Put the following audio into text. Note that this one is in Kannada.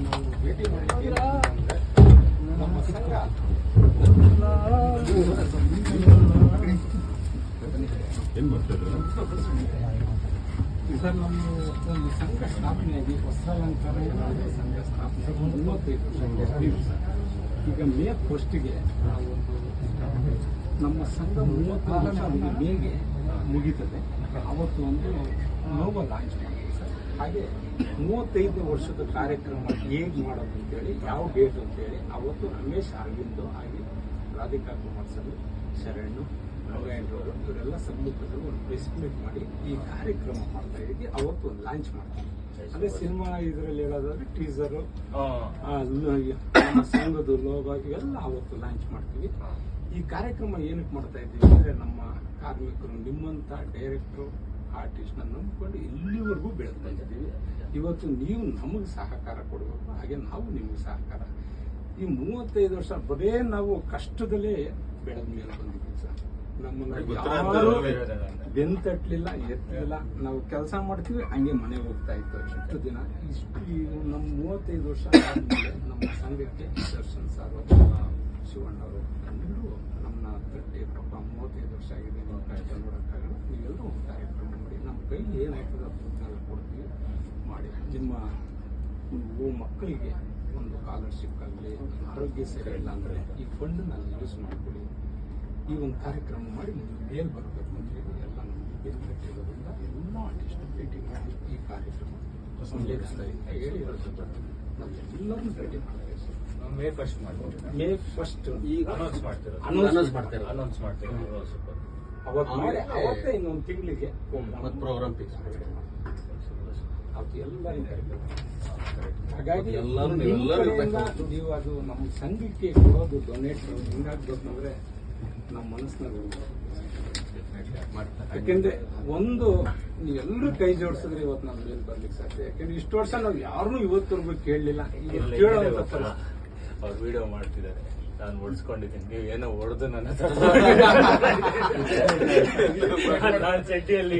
ನಾವು ಭೇಟಿ ನಮ್ಮ ಸಂಘ ಸರ್ ನಮ್ಮ ಒಂದು ಸಂಘ ವಸ್ತ್ರಾಲಂಕಾರ ಇಲಾಖೆ ಸಂಘ ಸ್ಥಾಪನೆ ಮೂವತ್ತೈದು ವರ್ಷ ಈಗ ಮೇ ಫಸ್ಟ್ಗೆ ನಮ್ಮ ಸಂಘ ಮೇಗೆ ಮುಗೀತದೆ ಅವತ್ತು ಒಂದು ನೋವ ಲಾಂಚ್ ಹಾಗೆ ಮೂವತ್ತೈದು ವರ್ಷದ ಕಾರ್ಯಕ್ರಮ ಹೇಗೆ ಮಾಡೋದು ಅಂತೇಳಿ ಯಾವ ಡೇಟ್ ಅಂತೇಳಿ ಅವತ್ತು ರಮೇಶ್ ಅರವಿಂದ್ ಹಾಗೆ ರಾಧಿಕಾ ಕುಮಾರ್ ಶರಣು ನಾರಾಯಣರವರು ಇವರೆಲ್ಲ ಸಮ್ಮುಖದಲ್ಲಿ ಒಂದು ಪ್ರೆಸ್ ಮೀಟ್ ಮಾಡಿ ಈ ಕಾರ್ಯಕ್ರಮ ಮಾಡ್ತಾ ಇದ್ದೀವಿ. ಅವತ್ತು ಒಂದು ಲಾಂಚ್ ಮಾಡ್ತೀವಿ. ಅದೇ ಸಿನಿಮಾ ಇದರಲ್ಲಿ ಹೇಳೋದಾದ್ರೆ ಟೀಸರು ಸಂಘದ ಲೋಗೋ ಇವೆಲ್ಲ ಅವತ್ತು ಲಾಂಚ್ ಮಾಡ್ತೀವಿ. ಈ ಕಾರ್ಯಕ್ರಮ ಏನಕ್ಕೆ ಮಾಡ್ತಾ ಇದ್ದೀವಿ ಅಂದ್ರೆ ನಮ್ಮ ಕಾರ್ಮಿಕರು ನಿಮ್ಮಂತ ಡೈರೆಕ್ಟ್ರು ಆರ್ಟಿಸ್ಟ್ನ ನಂಬ್ಕೊಂಡು ಇಲ್ಲಿವರೆಗೂ ಬೆಳೆಸ್ತಾ ಇದ್ದೀವಿ. ಇವತ್ತು ನೀವು ನಮಗೆ ಸಹಕಾರ ಕೊಡಬೇಕು ಹಾಗೆ ನಾವು ನಿಮಗೆ ಸಹಕಾರ. ಈ ಮೂವತ್ತೈದು ವರ್ಷ ಬರೇ ನಾವು ಕಷ್ಟದಲ್ಲೇ ಬೆಳೆದ ಮೇಲೆ ಬಂದಿದ್ದೀವಿ ಸರ್. ನಮ್ಮನ್ನ ಬೆಂತಟ್ಲಿಲ್ಲ ಎತ್ತಲಿಲ್ಲ. ನಾವು ಕೆಲಸ ಮಾಡ್ತೀವಿ ಹಂಗೆ ಮನೆಗೆ ಹೋಗ್ತಾ ಇತ್ತು. ಇಷ್ಟು ದಿನ ಇಷ್ಟು ನಮ್ಮ ಮೂವತ್ತೈದು ವರ್ಷ ಆದ್ಮೇಲೆ ನಮ್ಮ ಸಂಘಕ್ಕೆ ದರ್ಶನ್ ಸರ್ ಶಿವಣ್ಣ ಅವರು ಎಲ್ಲರೂ ನಮ್ಮನ್ನ ತಟ್ಟಿ ಪಾಪ ಮೂವತ್ತೈದು ವರ್ಷ ಆಗಿದೆ. ನಿಮ್ಮ ಕಷ್ಟ ನೋಡೋಕ್ಕಾಗಲ್ಲ. ನೀವೆಲ್ಲರೂ ಒಂದು ಕಾರ್ಯಕ್ರಮ ಮಾಡಿ ನಮ್ಮ ಕೈಲಿ ಏನಾಗ್ತದೆ ಅದನ್ನೆಲ್ಲ ಕೊಡ್ತೀವಿ ಮಾಡಿ. ನಿಮ್ಮ ಮಕ್ಕಳಿಗೆ ಒಂದು ಸ್ಕಾಲರ್ಶಿಪ್ ಆಗಲಿ ಆರೋಗ್ಯ ಸೇವೆ ಇಲ್ಲ ಅಂದರೆ ಈ ಫಂಡನ್ನ ಯೂಸ್ ಮಾಡಿಕೊಡಿ. ಈ ಒಂದು ಕಾರ್ಯಕ್ರಮ ಮಾಡಿ ನಿಮ್ಗೆ ಮೇಲ್ ಬರಬೇಕು ಅಂತ ಹೇಳಿ ಎಲ್ಲ ಕಟ್ಟಿರೋದ್ರಿಂದ ಎಲ್ಲ ಆರ್ಟಿಸ್ಟ್ ಭೇಟಿ ಮಾಡಿ ಈ ಕಾರ್ಯಕ್ರಮ ಹೇಳಿ ನಾವು ಎಲ್ಲರನ್ನೂ ಭೇಟಿ ಮಾಡ್ತೀವಿ ಮೇ ಫಸ್ಟ್ ಮಾಡ್ತೀವಿ ಮೇ ಫಸ್ಟ್ ಈಗ ಅನೌನ್ಸ್ ಮಾಡ್ತೀರ? ಅನೌನ್ಸ್ ಮಾಡ್ತಿರೋದು. ಅನೌನ್ಸ್ ಮಾಡ್ತೀರ? ಅವತ್ತು ಮಾಡಿ ಅವತ್ತೇ ಇನ್ನೊಂದು ತಿಂಗಳಿಗೆ ಮತ್ತೆ ಪ್ರೋಗ್ರಾಮ್ ಫಿಕ್ಸ್ ಅವತ್ತು ಎಲ್ಲರಿಗೂ ಕರೀಬೇಕು. ಹಾಗಾಗಿ ಎಲ್ಲರೂ ನೀವು ಅದು ನಮ್ಮ ಸಂಘಕ್ಕೆ ಕೊಡೋದು ಡೊನೇಟ್ ಹೆಂಗಾಗ್ಬೇಕಂದ್ರೆ ನಮ್ಮ ಮನಸ್ಸಿನಾಗ ಯಾಕೆಂದ್ರೆ ಒಂದು ನೀವೆಲ್ಲರೂ ಕೈ ಜೋಡಿಸಿದ್ರೆ ಇವತ್ತು ನಮ್ಮ ಮೇಲೆ ಬರ್ಲಿಕ್ಕೆ ಸಾಧ್ಯ. ಯಾಕಂದ್ರೆ ಇಷ್ಟು ವರ್ಷ ನಾವು ಯಾರನ್ನೂ ಇವತ್ತವರೆಗೂ ಕೇಳಲಿಲ್ಲ. ಅವ್ರು ವಿಡಿಯೋ ಮಾಡ್ತಿದ್ದಾರೆ. ನಾನು ಓಡಿಸ್ಕೊಂಡಿದ್ದೀನಿ. ನೀವು ಏನೋ ಹೊಡೆದು ನನ್ನ ನಾನು ಚಡ್ಡಿಯಲ್ಲಿ